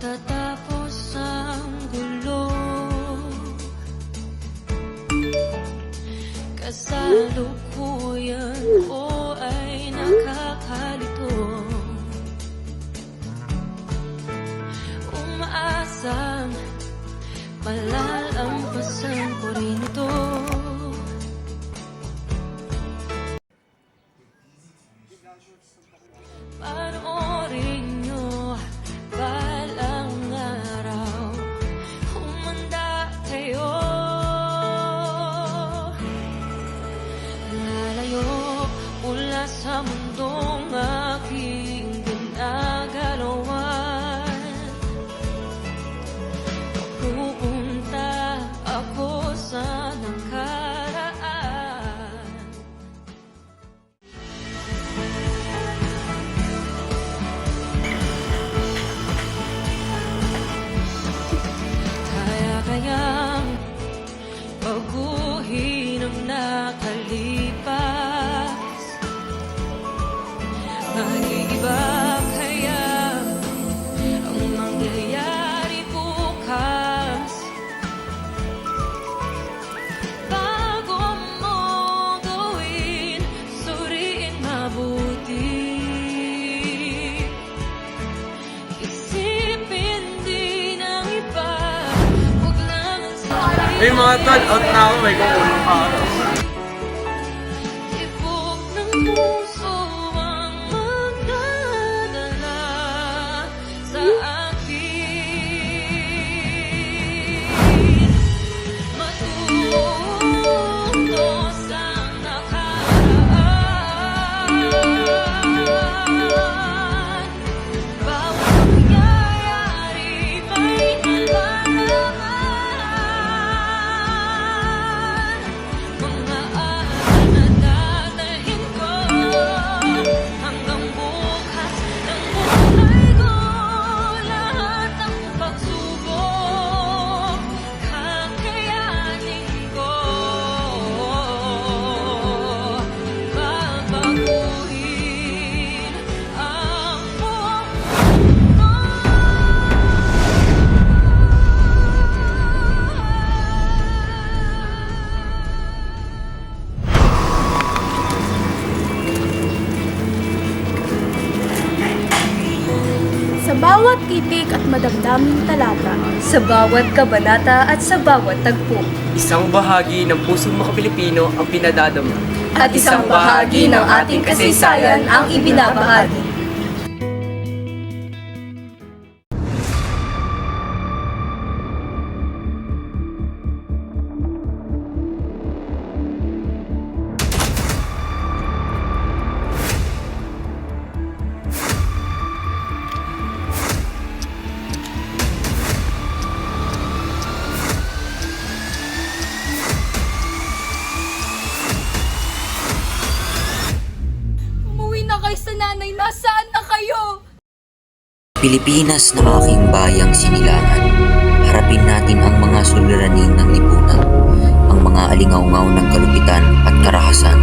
Patatapos ang gulo. Kasalukuyan ko ay nakakalito. Umaasang malalampasan ko rin ito. Panoorin 啊的我着儿子到美国我 madamdaming talata, sa bawat kabanata at sa bawat tagpo. Isang bahagi ng pusong mga Pilipino ang pinadadama. At isang bahagi ng ating kasaysayan ang ibinabahagi. Pilipinas na aking bayang sinilangan. Harapin natin ang mga suliranin ng lipunan, ang mga alingaungaw ng kalupitan at karahasan,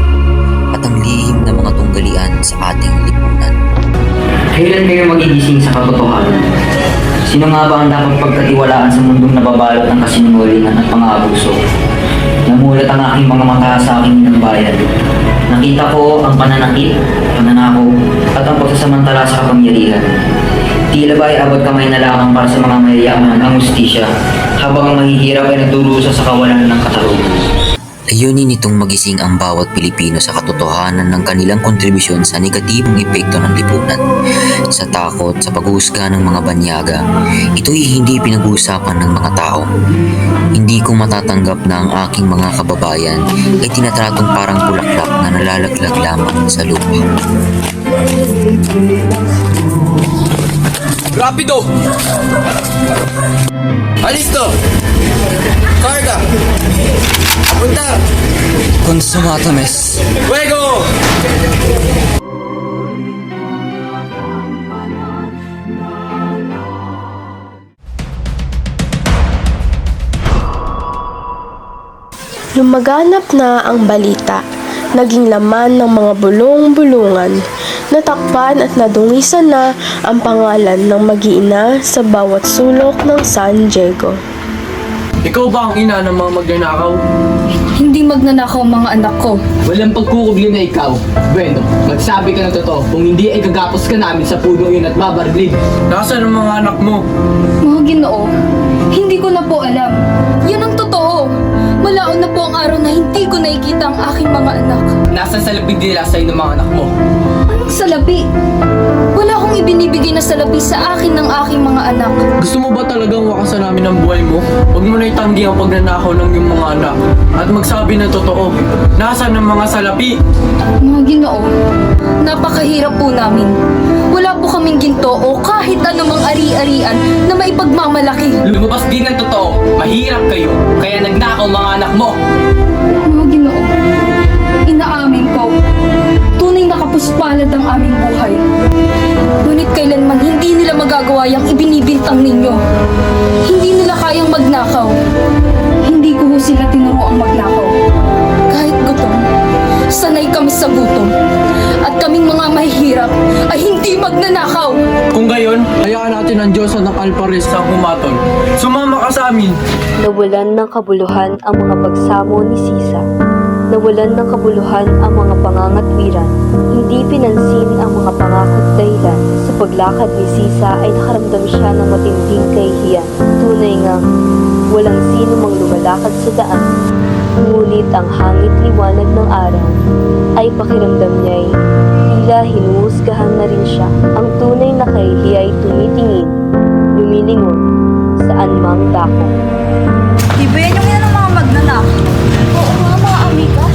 at ang lihim na mga tunggalian sa ating lipunan. Kailan kayo magigising sa katotohanan? Sino nga ba ang dapat pagkatiwalaan sa mundong nababalot ng kasinungalingan at pang-aabuso? Namulat ang aking mga mata sa aking ng bayan. Nakita ko ang pananakit, pananako, at ang pagsasamantala sa kapangyarihan. Tila ba ay abot kamay na lamang para sa mga mayayaman ang ustisya, habang ang mahihirap ay nagdurusa sa kawalan ng katarungan. Layunin nitong magising ang bawat Pilipino sa katotohanan ng kanilang kontribusyon sa negatibong epekto ng lipunan. Sa takot, sa paghuhusga ng mga banyaga, ito'y hindi pinag-uusapan ng mga tao. Hindi ko matatanggap na ang aking mga kababayan ay tinatratong parang bulaklak na nalalaglag lamang sa lupa. Rapido! Alisto! Carga! Punta! Consumatomes. Fuego! Lumaganap na ang balita, naging laman ng mga bulong-bulungan. Natakpan at nadungisan na ang pangalan ng mag-iina sa bawat sulok ng San Diego. Ikaw ba ang ina ng mga magnanakaw? Hindi magnanakaw ang mga anak ko. Walang pagkukubli na ikaw. Bueno, magsabi ka ng totoo. Kung hindi ay gagapos ka namin sa puno yun at babarglig. Nasaan ang mga anak mo? Mga ginoo, hindi ko na po alam. Yan ang totoo. Malaon na po ang araw na hindi ko nakikita ang aking mga anak. Nasaan sa nila sa'yo ng mga anak mo? Salapi? Wala akong ibinibigay na salapi sa akin ng aking mga anak. Gusto mo ba talagang wakasan namin ang buhay mo? Huwag mo na itanggi ang pagnanakaw ng iyong mga anak. At magsabi ng totoo. Nasaan ang mga salapi? Mga ginoo, napakahirap po namin. Wala po kaming ginto o kahit anumang ari-arian na maipagmamalaki. Lumabas din ng totoo. Mahirap kayo. Kaya nagnakaw mga anak mo. Na kapuspalad ang aming buhay. Ngunit kailanman hindi nila magagawa yung ibinibintang ninyo. Hindi nila kayang magnakaw. Hindi ko ho sila tinuruang magnakaw. Kahit gutom, sanay kami sa gutom. At kaming mga mahihirap ay hindi magnanakaw. Kung gayon, hayaan natin ang Diyos ng Alpares ang humatol. Sumama ka sa amin. Nawalan ng kabuluhan ang mga pagsamo ni Sisa. Nawalan ng kabuluhan ang mga pangangatwiran. Hindi pinansin ang mga pangakot dahilan. Sa paglakad ni Sisa ay nakaramdam siya ng matinding kahihiyan. Tunay nga, walang sino mang lumalakad sa daan. Ngunit ang hangit liwanag ng araw ay pakiramdam niya'y tila hinuhusgahan na rin siya. Ang tunay na kahihiya ay tumitingin, lumilingon, saan mang dako. Di ba yan yung ina ng mga magnanak? Oo nga mga amiga,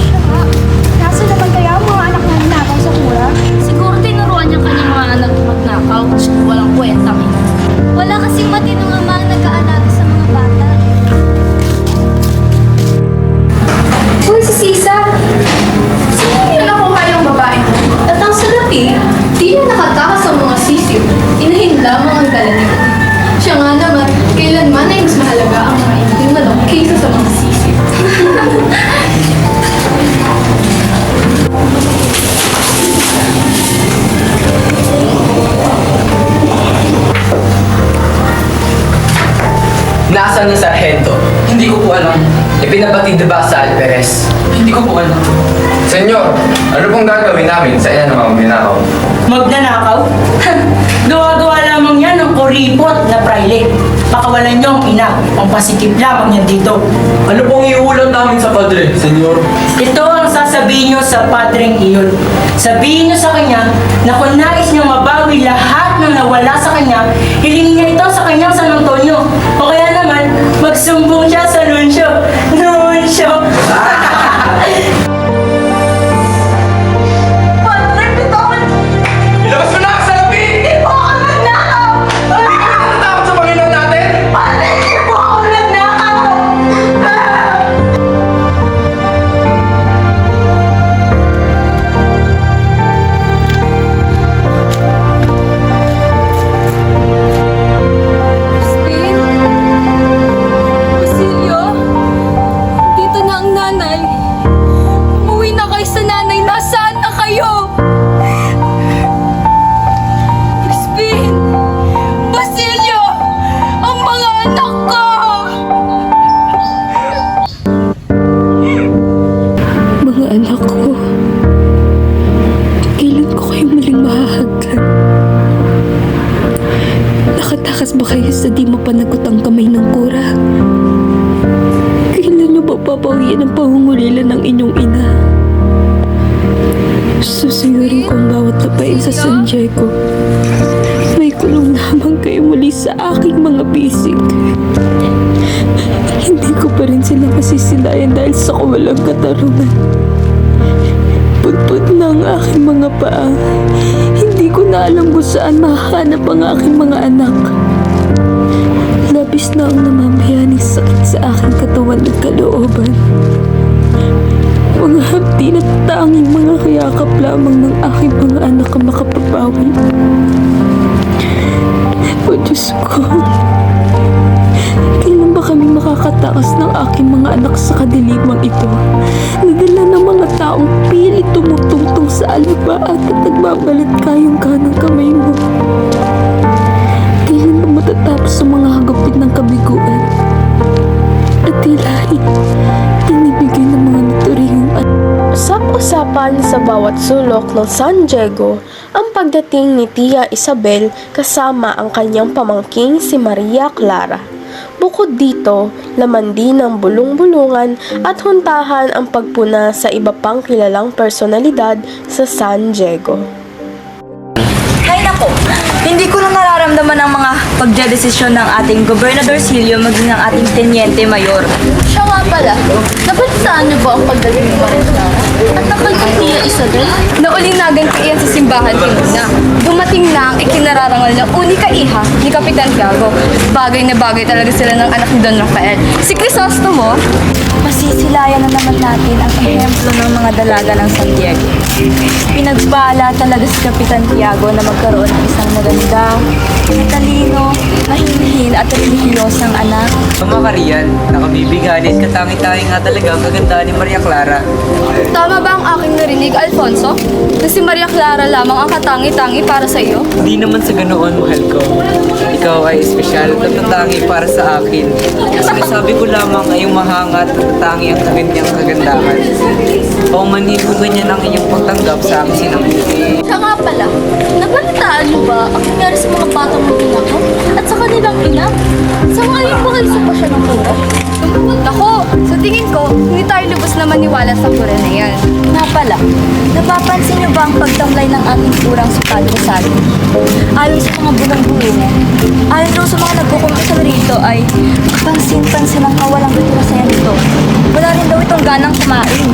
Nasaan ang sarhento? Hindi ko po alam. Ipinabatid ba sa Alperes? Hindi ko po alam. Senyor, ano pong gagawin namin sa ina ng mga minakaw? Magnanakaw? Gawa-gawa lamang yan ng kuripot na praile. Pakawalan niyo ang ina. Pampasikip lamang yan dito. Ano pong iuulam namin sa padre, senyor? Ito ang sasabihin niyo sa padreng iyon. Sabihin niyo sa kanya na kung nais niyo mabawi lahat ng nawala sa kanya, hilingin niya ito sa kanyang San Antonio. O kaya naman, magsumbong siya sa nunsyo. Nunsyo! Ilabas masisilayan dahil sa kawalang katarungan. Putput na ang aking mga paa. Hindi ko na alam kung saan mahanap ang aking mga anak. Labis na ang namamayaning sakit sa aking katawan at kalooban. Mga hapdi na tanging mga kayakap lamang ng aking mga anak ang makapabawi. O Diyos ko, kailan ba kami makakatapos pagtaas ng aking mga anak sa kadilimang ito. Nadala ng mga taong pilit tumutungtong sa alaba at nagbabalat kayong kanang kamay mo. Tila na matatapos ang mga hagupit ng kabiguan. At tila inibigay ng mga naturihong at Usap-usapan sa bawat sulok ng San Diego ang pagdating ni Tia Isabel kasama ang kanyang pamangking si Maria Clara. Bukod dito, laman din ng bulong-bulungan at huntahan ang pagpuna sa iba pang kilalang personalidad sa San Diego. Hay nako, hindi ko na nararamdaman ang mga pagdedesisyon ng ating Gobernador Silio maging ang ating Teniente Mayor. Siya nga pala, nabalitaan niyo ba ang pagdating ni At napagkatiya Isabel? Naulinagan ko iyan sa simbahan kanina. Dumating na ang ikinararangal na unika iha ni Kapitan Tiago. Bagay na bagay talaga sila ng anak ni Don Rafael. Si Crisostomo, Masisilayan na naman natin ang ehemplo ng mga dalaga ng San Diego. Pinagpala talaga si Kapitan Tiago na magkaroon ng isang maganda, matalino, mahinhin at relihiyosang anak. Mga Marian, nakabibiganin katangi-tangi nga talaga ang kagandahan ni Maria Clara. tama ba ang aking narinig, Alfonso? Na si Maria Clara lamang ang katangi-tangi para sa iyo? Hindi naman sa ganoon, mahal ko. Ikaw ay espesyal at tatangi para sa akin. Sinasabi ko lamang ay yung mahangat at tatangi ang kaganyang kagandahan. Paumanhin ko ganyan ang iyong pagtanggap sa aking sinamit. Siya nga pala, nabalitaan niyo ba ang nangyari sa mga batang maginako at sa kanilang ina? Sa ngayon ba kayo sa pasya ng mura? Ako, tingin ko, hindi tayo lubos na maniwala sa pura na yan. Nga pala, napapansin niyo ba ang pagtamlay ng ating kurang si Padre Sally? Ayon sa mga bulong-bulungan, ayon daw sa mga nagkukumpisa rito ay pansin-pansin ang kawalang kasaya nito. Wala rin daw itong ganang kumain.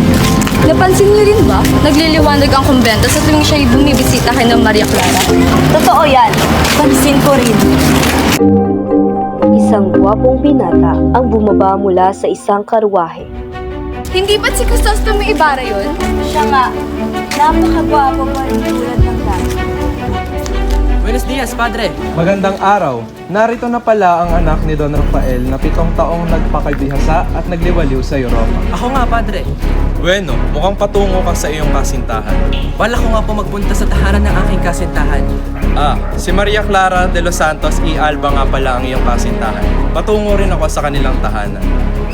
Napansin niyo rin ba? Nagliliwanag ang kumbento sa tuwing siya'y bumibisita kay ng Maria Clara. Totoo yan, pansin ko rin. Isang gwapong binata ang bumaba mula sa isang karwahe. Hindi ba't si Crisostomo Ibarra yun? Siya nga, napakagwapo mo rin tulad ng dati. Buenos dias, Padre. Magandang araw. Narito na pala ang anak ni Don Rafael na pitong taong nagpakabihasa at nagliwaliw sa Europa. Ako nga, Padre. Bueno, mukhang patungo ka sa iyong kasintahan. Wala ko nga po magpunta sa tahanan ng aking kasintahan. Ah, si Maria Clara de los Santos y Alba nga pala ang iyong kasintahan. Patungo rin ako sa kanilang tahanan.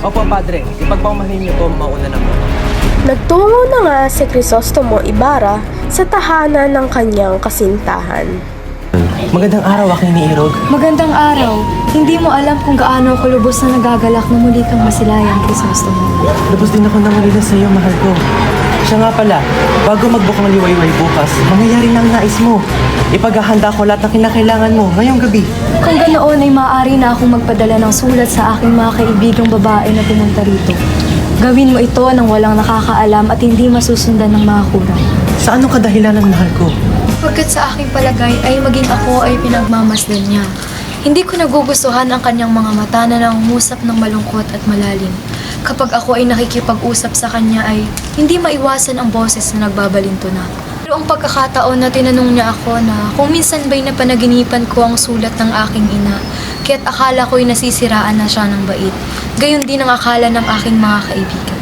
Opo, Padre. Ipagpamahin niyo po mauna na po. Nagtungo na nga si Crisostomo Ibarra sa tahanan ng kanyang kasintahan. Magandang araw, aking niirog. Magandang araw. Hindi mo alam kung gaano ako lubos na nagagalak na muli kang masilayan, Crisostomo. Lubos din ako ng malila sa iyo, mahal ko. Siya nga pala, bago magbukang liwayway bukas, mangyayari na ang nais mo. Ipaghahanda ko lahat ng kinakailangan mo ngayong gabi. Kung ganoon ay maaari na akong magpadala ng sulat sa aking mga kaibigang babae na pumunta rito. Gawin mo ito nang walang nakakaalam at hindi masusundan ng mga kurang. Sa anong kadahilanan, mahal ko? Pagkat sa aking palagay ay maging ako ay pinagmamasdan niya. Hindi ko nagugustuhan ang kanyang mga mata na nangungusap ng malungkot at malalim. Kapag ako ay nakikipag-usap sa kanya ay hindi maiwasan ang boses na nagbabalinto na. Pero ang pagkakataon na tinanong niya ako na kung minsan ba'y napanaginipan ko ang sulat ng aking ina, kaya't akala ko'y nasisiraan na siya ng bait. Gayon din ang akala ng aking mga kaibigan.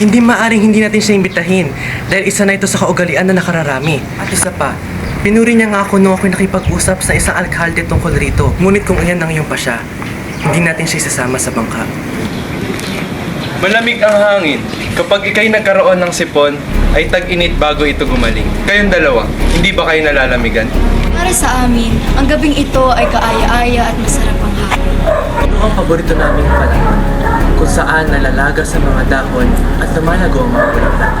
Hindi maaring hindi natin siya imbitahin dahil isa na ito sa kaugalian na nakararami. At isa pa, pinuri niya nga ako nung ako'y nakipag-usap sa isang alkalde tungkol rito. Ngunit kung iyan ang iyong pasya, hindi natin siya isasama sa bangka. Malamig ang hangin. Kapag ikay nagkaroon ng sipon, ay tag-init bago ito gumaling. Kayong dalawa, hindi ba kayo nalalamigan? Para sa amin, ang gabing ito ay kaaya-aya at masarap ang hapon. Ano ang paborito naming panahon? Kung saan nalalaga sa mga dahon at lumalago ang mga bulaklak.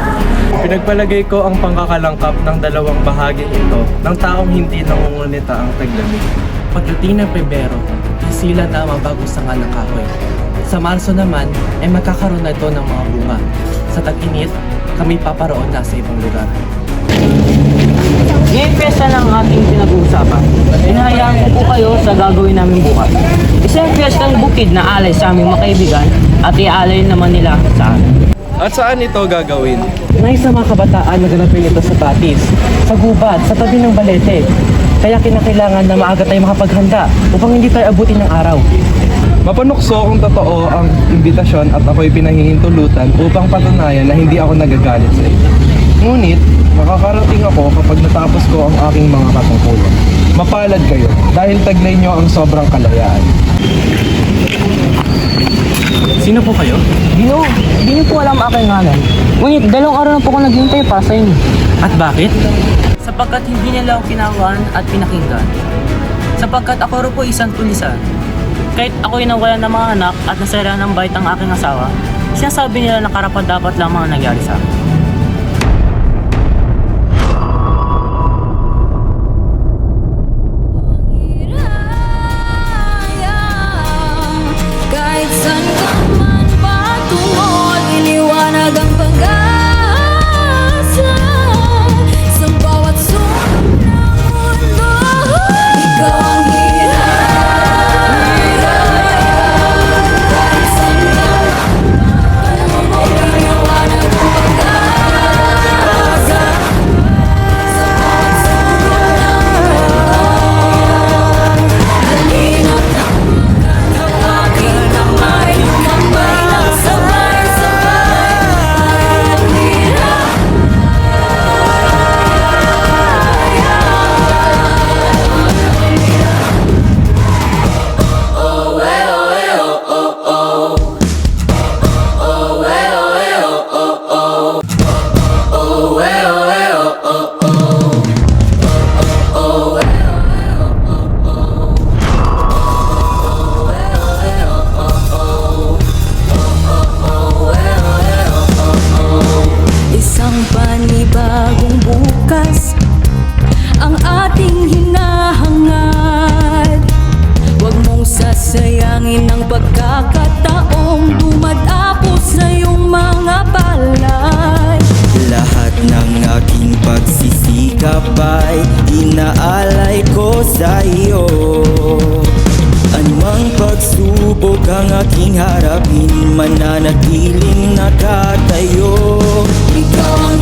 Pinagpalagay ko ang pangkakalangkap ng dalawang bahaging ito ng taong hindi nangungunita ang taglamig. Pagdating ng Pebrero, sila na ang bagong sanga ng kahoy. Sa Marso naman, ay magkakaroon na ito ng mga bunga. Sa tag-init, kami paparoon na sa ibang lugar. Ngayong piyesta ng ating pinag-uusapan, hinahayaan ko po kayo sa gagawin namin bukas. Isang piyestang bukid na alay sa aming mga kaibigan at iaalay naman nila sa amin. At saan ito gagawin? Nais sa mga kabataan na ganapin ito sa Batis, sa gubat, sa tabi ng balete. Kaya kinakailangan na maaga tayo makapaghanda upang hindi tayo abutin ng araw. Mapanukso kung totoo ang imbitasyon at ako'y pinahihintulutan upang patunayan na hindi ako nagagalit sa iyo. Ngunit, makakarating ako kapag natapos ko ang aking mga katungkulan. Mapalad kayo dahil taglay nyo ang sobrang kalayaan. Sino po kayo? Gino, hindi niyo po alam aking ngalan. Ngunit dalawang araw na po ako naghihintay para sa inyo. At bakit? Sapagkat hindi nila ako kinawaan at pinakinggan. Sapagkat ako rin po isang tulisan. Kahit ako'y nawalan ng mga anak at nasira ng bait ang aking asawa, sinasabi nila na karapat dapat lamang ang nangyari sa akin. Aking harapin Mananatiling nakatayo. Ikaw ang